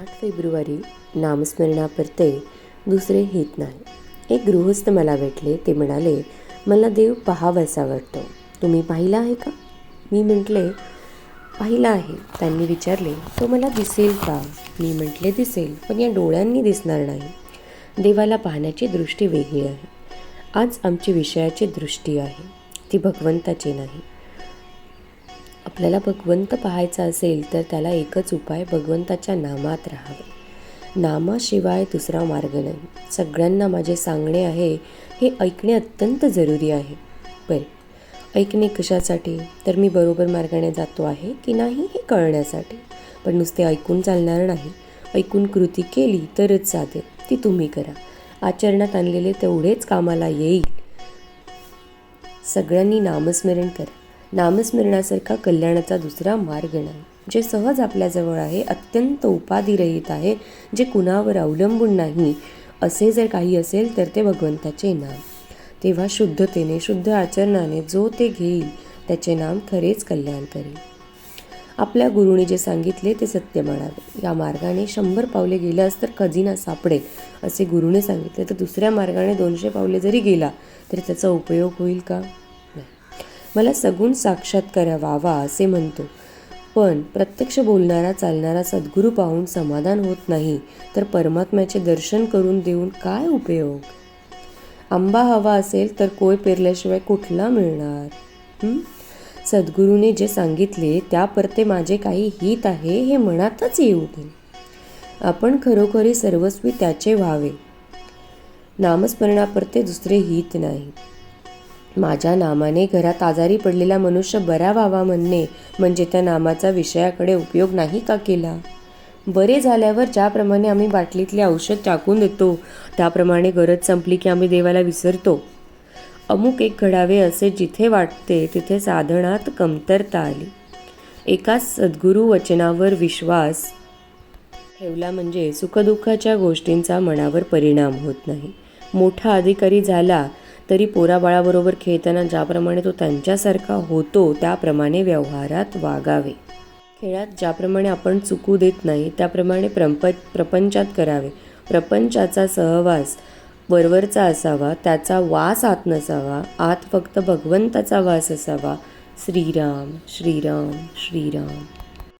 आठ फेब्रुवारी नामस्मरणापरते दुसरे हित नाही. एक गृहस्थ मला भेटले ते म्हणाले मला देव पाहावासा वाटतो. तुम्ही पाहिला आहे का? मी म्हटले पाहिला आहे. त्यांनी विचारले तो मला दिसेल का? मी म्हटले दिसेल पण या डोळ्यांनी दिसणार नाही. देवाला पाहण्याची दृष्टी वेगळी आहे. आज आमची विषयाची दृष्टी आहे. ती भगवंताची नाही. आपल्याला भगवंत पाहायचा असेल तर त्याला एकच उपाय भगवंताच्या नामात राहावे. नामाशिवाय दुसरा मार्ग नाही. सगळ्यांना माझे सांगणे आहे हे ऐकणे अत्यंत जरुरी आहे. बरे ऐकणे कशासाठी? तर मी बरोबर मार्गाने जातो आहे की नाही हे कळण्यासाठी. पण नुसते ऐकून चालणार नाही. ऐकून कृती केली तरच साधेल ती तुम्ही करा. आचरणात आणलेले तेवढेच कामाला येईल. सगळ्यांनी नामस्मरण करा. नामस्मरणासारखा कल्याणाचा दुसरा मार्ग नाही. जे सहज आपल्याजवळ आहे अत्यंत उपाधिरहित आहे जे कुणावर अवलंबून नाही असे जर काही असेल तर ते भगवंताचे नाम. तेव्हा शुद्धतेने शुद्ध आचरणाने जो ते घेईल त्याचे नाम खरेच कल्याण करेल. आपल्या गुरुने जे सांगितले ते सत्य म्हणावे. या मार्गाने शंभर पावले गेल्यास तर खजिना सापडेल असे गुरुने सांगितले. तर दुसऱ्या मार्गाने दोनशे पावले जरी गेला तरी त्याचा उपयोग होईल का? मला सगुण साक्षात्कार व्हावा असे म्हणतो. पण प्रत्यक्ष बोलणारा चालणारा सद्गुरू पाहून समाधान होत नाही तर परमात्म्याचे दर्शन करून देऊन काय उपयोग? आंबा हवा असेल तर कोय पेरल्याशिवाय कुठला मिळणार? सद्गुरूने जे सांगितले त्यापरते माझे काही हित आहे हे मनातच येऊ दे. आपण खरोखरी सर्वस्वी त्याचे व्हावे. नामस्मरणापरते दुसरे हित नाही. माझ्या नामाने घरात आजारी पडलेला मनुष्य बरा व्हावा म्हणणे म्हणजे त्या नामाचा विषयाकडे उपयोग नाही का केला? बरे झाल्यावर ज्याप्रमाणे आम्ही बाटलीतले औषध टाकून देतो त्याप्रमाणे गरज संपली की आम्ही देवाला विसरतो. अमुक एक घडावे असे जिथे वाटते तिथे साधनात कमतरता आली. एका सद्गुरू वचनावर विश्वास ठेवला म्हणजे सुखदुःखाच्या गोष्टींचा मनावर परिणाम होत नाही. मोठा अधिकारी झाला तरी पोराबाळाबरोबर खेळताना ज्याप्रमाणे तो त्यांच्यासारखा होतो त्याप्रमाणे व्यवहारात वागावे. खेळात ज्याप्रमाणे आपण चुकू देत नाही त्याप्रमाणे प्रंप प्रपंचात करावे. प्रपंचाचा सहवास वरवरचा असावा त्याचा वास आत नसावा आत फक्त भगवंताचा वास असावा. श्रीराम श्रीराम श्रीराम.